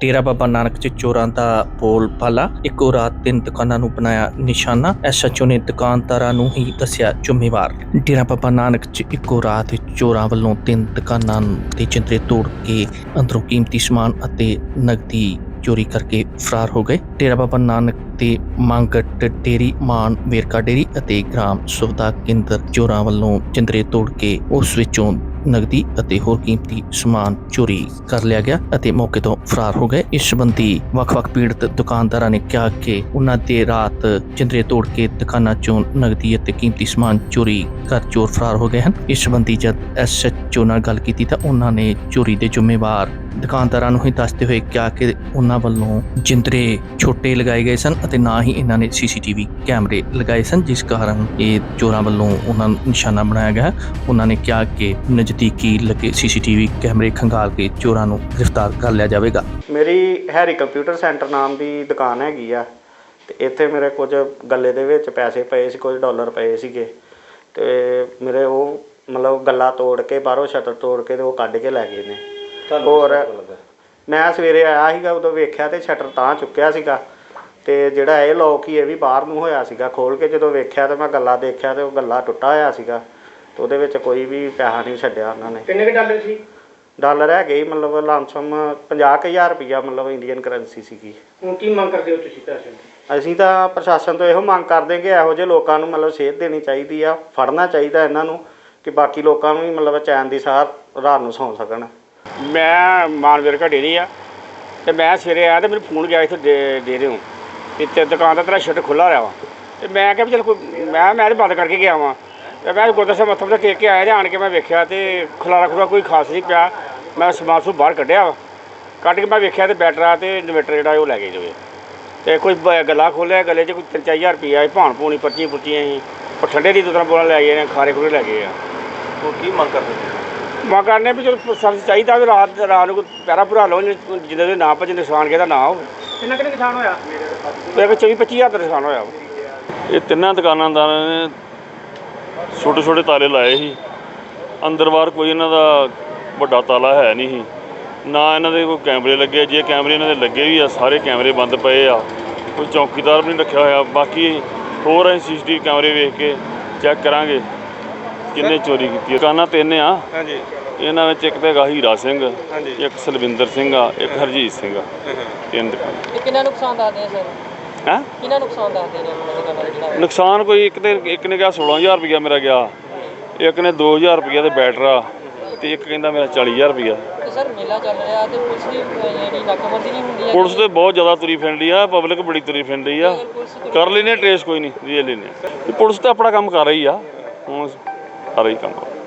ਡੇਰਾ ਬਾਬਾ ਨਾਨਕ ਚ ਚੋਰਾਂ ਦਾ ਬੋਲ ਬਾਲਾ ਇੱਕੋ ਰਾਤ ਤਿੰਨ ਦੁਕਾਨਾਂ ਨੂੰ ਬਣਾਇਆ ਨਿਸ਼ਾਨਾ। ਐਸਐਚਓ ਨੇ ਦੁਕਾਨਦਾਰਾਂ ਨੂੰ ਹੀ ਦੱਸਿਆ ਜ਼ਿੰਮੇਵਾਰ। ਡੇਰਾ ਬਾਬਾ ਨਾਨਕ ਚ ਇੱਕੋ ਰਾਤ ਚੋਰਾਂ ਵੱਲੋਂ ਤਿੰਨ ਦੁਕਾਨਾਂ ਦੇ ਜਿੰਦਰੇ ਤੋੜ ਕੇ ਅੰਦਰੋਂ ਕੀਮਤੀ ਸਮਾਨ ਅਤੇ ਨਗਦੀ ਚੋਰੀ ਕਰਕੇ ਫਰਾਰ ਹੋ ਗਏ। ਡੇਰਾ ਬਾਬਾ ਨਾਨਕ ਤੇ ਮੰਗਟ ਡੇਰੀ, ਮਾਨ, ਵੇਰਕਾ ਡੇਰੀ ਅਤੇ ਗ੍ਰਾਮ ਸੁਵਿਧਾ ਕੇਂਦਰ ਚੋਰਾਂ ਵੱਲੋਂ ਚੰਦਰੇ ਤੋੜ ਕੇ ਉਸ ਵਿੱਚੋਂ ਨਗਦੀ ਅਤੇ ਹੋਰ ਕੀਮਤੀ ਸਮਾਨ ਚੋਰੀ ਕਰ ਲਿਆ ਗਿਆ ਅਤੇ ਮੌਕੇ ਤੋਂ ਫਰਾਰ ਹੋ ਗਏ। ਇਸ ਸੰਬੰਧੀ ਵੱਖ-ਵੱਖ ਪੀੜਤ ਦੁਕਾਨਦਾਰਾਂ ਨੇ ਕਿਹਾ ਕਿ ਉਹਨਾਂ ਦੇ ਰਾਤ ਜਿੰਦਰੇ ਤੋੜ ਕੇ ਦੁਕਾਨਾਂ ਚੋਂ ਨਗਦੀ ਅਤੇ ਕੀਮਤੀ ਸਮਾਨ ਚੋਰੀ ਕਰ ਚੋਰ ਫਰਾਰ ਹੋ ਗਏ ਹਨ। ਇਸ ਸੰਬੰਧੀ ਜਦ ਐਸਐਚਓ ਨਾਲ ਗੱਲ ਕੀਤੀ ਤਾਂ ਉਹਨਾਂ ਨੇ ਚੋਰੀ ਦੇ ਜ਼ਿੰਮੇਵਾਰ ਦੁਕਾਨਦਾਰਾਂ ਨੂੰ ਹੀ ਦੱਸਦੇ ਹੋਏ ਕਿਹਾ ਕਿ ਉਹਨਾਂ ਵੱਲੋਂ ਜਿੰਦਰੇ ਛੋਟੇ ਲਗਾਏ ਗਏ ਸਨ ਅਤੇ ਨਾ ਹੀ ਇਹਨਾਂ ਨੇ ਸੀਸੀਟੀਵੀ ਕੈਮਰੇ ਲਗਾਏ ਸਨ, ਜਿਸ ਕਾਰਨ ਇਹ ਚੋਰਾਂ ਵੱਲੋਂ ਉਹਨਾਂ ਨੂੰ ਨਿਸ਼ਾਨਾ ਬਣਾਇਆ ਗਿਆ। ਉਹਨਾਂ ਨੇ ਕਿਹਾ ਕਿ ਨਜ਼ਦੀਕੀ ਲੱਗੇ ਸੀਸੀਟੀਵੀ ਕੈਮਰੇ ਖੰਗਾਲ ਕੇ ਚੋਰਾਂ ਨੂੰ ਗ੍ਰਿਫਤਾਰ ਕਰ ਲਿਆ ਜਾਵੇਗਾ। ਮੇਰੀ ਹੈਰੀ ਕੰਪਿਊਟਰ ਸੈਂਟਰ ਨਾਮ ਦੀ ਦੁਕਾਨ ਹੈਗੀ ਆ ਤੇ ਇੱਥੇ ਮੇਰੇ ਕੁਝ ਗੱਲੇ ਦੇ ਵਿੱਚ ਪੈਸੇ ਪਏ ਸੀ, ਕੁਝ ਡਾਲਰ ਪਏ ਸੀਗੇ ਤੇ ਮੇਰੇ ਉਹ ਮਤਲਬ ਗੱਲਾ ਤੋੜ ਕੇ, ਬਾਹਰੋਂ ਸ਼ਟਰ ਤੋੜ ਕੇ ਤੇ ਉਹ ਕੱਢ ਕੇ ਲੈ ਗਏ ਨੇ। ਹੋਰ ਮੈਂ ਸਵੇਰੇ ਆਇਆ ਸੀਗਾ ਉਦੋਂ ਵੇਖਿਆ ਤੇ ਸ਼ਟਰ ਤਾਂ ਚੁੱਕਿਆ ਸੀਗਾ। ਤੇ ਜਿਹੜਾ ਇਹ ਲੋਕ ਹੀ ਇਹ ਵੀ ਬਾਹਰ ਨੂੰ ਹੋਇਆ ਸੀਗਾ। ਖੋਲ ਕੇ ਜਦੋਂ ਵੇਖਿਆ ਤੇ ਮੈਂ ਗੱਲਾ ਦੇਖਿਆ ਤੇ ਉਹ ਗੱਲਾ ਟੁੱਟਾ ਹੋਇਆ ਸੀਗਾ। ਤੇ ਉਹਦੇ ਵਿੱਚ ਕੋਈ ਵੀ ਪੈਸਾ ਨਹੀਂ ਛੱਡਿਆ ਉਹਨਾਂ ਨੇ। ਕਿੰਨੇ ਕੁ ਡਾਲਰ ਸੀ? ਡਾਲਰ ਹੈਗੇ ਹੀ ਮਤਲਬ ਲਾਮਸਮ 50000 ਰੁਪਈਆ ਮਤਲਬ ਇੰਡੀਅਨ ਕਰੰਸੀ ਸੀਗੀ। ਹੁਣ ਕੀ ਮੰਗ ਕਰਦੇ ਹੋ ਤੁਸੀਂ ਪੈਸੇ ਦੀ? ਅਸੀਂ ਤਾਂ ਪ੍ਰਸ਼ਾਸਨ ਤੋਂ ਇਹੋ ਮੰਗ ਕਰਦੇ ਕਿ ਇਹੋ ਜਿਹੇ ਲੋਕਾਂ ਨੂੰ ਮਤਲਬ ਸੇਧ ਦੇਣੀ ਚਾਹੀਦੀ ਆ ਫੜਨਾ ਚਾਹੀਦਾ ਇਹਨਾਂ ਨੂੰ ਕਿ ਬਾਕੀ ਲੋਕਾਂ ਨੂੰ ਵੀ ਮਤਲਬ ਚੈਨ ਦੀ ਸਾਹ ਰਾਤ ਨੂੰ ਸੌਂ ਸਕਣ। ਮੈਂ ਮਾਨਵੀਰ ਘੜੀ ਦੀ ਆ, ਤੇ ਮੈਂ ਸਵੇਰੇ ਆਇਆ ਤੇ ਮੈਨੂੰ ਫੋਨ ਗਿਆ ਇੱਥੇ ਦੇ ਦੇ ਦਿਓ। ਤੇ ਤੇ ਦੁਕਾਨ ਦਾ ਤੇਰਾ ਸ਼ਟਰ ਖੁੱਲਾ ਰਿਹਾ ਵਾ। ਤੇ ਮੈਂ ਕਿਹਾ ਵੀ ਚਲ ਕੋਈ, ਮੈਂ ਮੈਂ ਤੇ ਬੰਦ ਕਰਕੇ ਗਿਆ ਵਾਂ। ਤੇ ਮੈਂ ਗੁਰਦੁਆਰਾ ਸਾਹਿਬ ਮੱਥਾ ਮੁੱਥਾ ਟੇਕ ਕੇ ਆਇਆ ਤੇ ਆਣ ਕੇ ਮੈਂ ਵੇਖਿਆ ਤੇ ਖਲਾਰਾ ਖੁਰਾ ਕੋਈ ਖਾਸ ਨਹੀਂ ਪਿਆ। ਮੈਂ ਸਮਾਨ ਸੂ ਬਾਹਰ ਕੱਢਿਆ ਵਾ। ਕੱਢ ਕੇ ਮੈਂ ਵੇਖਿਆ ਤੇ ਬੈਟਰਾ ਤੇ ਇਨਵੇਟਰ ਜਿਹੜਾ ਉਹ ਲੈ ਗਏ ਜੋਏ ਤੇ ਕੋਈ ਗਲਾ ਖੋਲਿਆ ਗਲੇ 'ਚ ਕੋਈ ਤਿੰਨ ਚਾਰ ਹਜ਼ਾਰ ਰੁਪਈਆ ਭਾਣ ਭੂਣੀ ਪਰਚੀ ਪੁਰਚੀਆਂ ਸੀ। ਉਹ ਠੰਡੇ ਦੀ ਦੁਕਾਨ ਬੋਲਾਂ ਲੈ ਗਏ ਨੇ, ਖਾਰੇ ਖੁਰੇ ਲੈ ਗਏ ਆ। ਹੁਣ ਕੀ ਮੰਗ ਕਰਦੇ? ਮੈਂ ਕਰਨੇ ਵੀ ਚਲੋ ਸਾਨੂੰ ਚਾਹੀਦਾ ਵੀ ਰਾਤ ਰਾਤ ਨੂੰ ਕੋਈ ਪੈਰਾ ਭਰਾ ਲਓ ਜਿਹਦੇ ਦੇ ਨਾਂ ਭਜ ਨੁਕਸਾਨ ਕਿਹਦਾ ਨਾ ਹੋਵੇ। ਕਿੰਨਾ ਕਿੰਨਾ ਨੁਕਸਾਨ ਹੋਇਆ? ਮੇਰੇ ਕੋਲ 24 25000 ਦਾ ਨੁਕਸਾਨ ਹੋਇਆ। ਇਹ ਤਿੰਨਾਂ ਦੁਕਾਨਾਂਦਾਰਾਂ ਨੇ ਛੋਟੇ ਛੋਟੇ ਤਾਲੇ ਲਾਏ ਸੀ। ਅੰਦਰ ਬਾਹਰ ਕੋਈ ਇਹਨਾਂ ਦਾ ਵੱਡਾ ਤਾਲਾ ਹੈ ਨਹੀਂ ਸੀ। ਨਾ ਇਹਨਾਂ ਦੇ ਕੋਈ ਕੈਮਰੇ ਲੱਗੇ ਜੇ ਕੈਮਰੇ ਇਹਨਾਂ ਦੇ ਲੱਗੇ ਵੀ ਆ ਸਾਰੇ ਕੈਮਰੇ ਬੰਦ ਪਏ ਆ। ਕੋਈ ਚੌਕੀਦਾਰ ਵੀ ਨਹੀਂ ਰੱਖਿਆ ਹੋਇਆ। ਬਾਕੀ ਹੋਰ ਅਸੀਂ ਸੀਸੀਟੀਵੀ ਕੈਮਰੇ ਵੇਖ ਕੇ ਚੈੱਕ ਕਰਾਂਗੇ। ਕਿੰਨੇ ਚੋਰੀ ਕੀਤੀ ਹੈ ਦੁਕਾਨਾਂ ਤਿੰਨ ਆ। ਹਾਂਜੀ। ਇਹਨਾਂ ਵਿੱਚ ਇੱਕ ਤੇ ਹੈਗਾ ਹੀਰਾ ਸਿੰਘ ਹਾਂਜੀ। ਇੱਕ ਸਲਵਿੰਦਰ ਸਿੰਘ ਆ ਇੱਕ ਹਰਜੀਤ ਸਿੰਘ ਆ। ਤਿੰਨ ਦੁਕਾਨਾਂ। ਇਹ ਕਿੰਨਾ ਨੁਕਸਾਨ ਦੱਸਦੇ ਆ ਸਰ? ਹੈ? ਕਿੰਨਾ ਨੁਕਸਾਨ ਦੱਸਦੇ ਨੇ ਆਪਣਾ ਦੁਕਾਨਾਂ ਦਾ ਜਿਹੜਾ ਨੁਕਸਾਨ ਕੋਈ ਇੱਕ ਤੇ ਇੱਕ ਨੇ ਕਿਹਾ 16000 ਰੁਪਇਆ ਮੇਰਾ ਗਿਆ। ਇੱਕ ਨੇ 2000 ਰੁਪਇਆ ਤੇ ਬੈਟਰਾ ਤੇ ਇੱਕ ਕਹਿੰਦਾ ਮੇਰਾ 40000 ਰੁਪਇਆ। ਤੇ ਸਰ ਮੇਲਾ ਚੱਲ ਰਿਹਾ ਤੇ ਪੁਲਿਸ ਦੀ ਅਹ, ਜਿਹੜੀ ਨਾਕਾਬੰਦੀ ਨਹੀਂ ਹੁੰਦੀ ਹੈ ਪੁਲਿਸ ਤੇ ਬਹੁਤ ਜ਼ਿਆਦਾ ਤੁਰੀ ਫਿਰਦੀ ਆ ਪਬਲਿਕ ਬੜੀ ਤੁਰੀ ਫਿਰਦੀ ਆ। ਕਰ ਲੈਨੇ ਟ੍ਰੇਸ ਕੋਈ ਨਹੀਂ ਰੀਅਲ ਲੈਨੇ ਪੁਲਿਸ ਤਾਂ ਆਪਣਾ ਕੰਮ ਕਰ ਰਹੀ ਆ। ਹੁਣ ਕਰ ਰਹੀ ਕੰਮ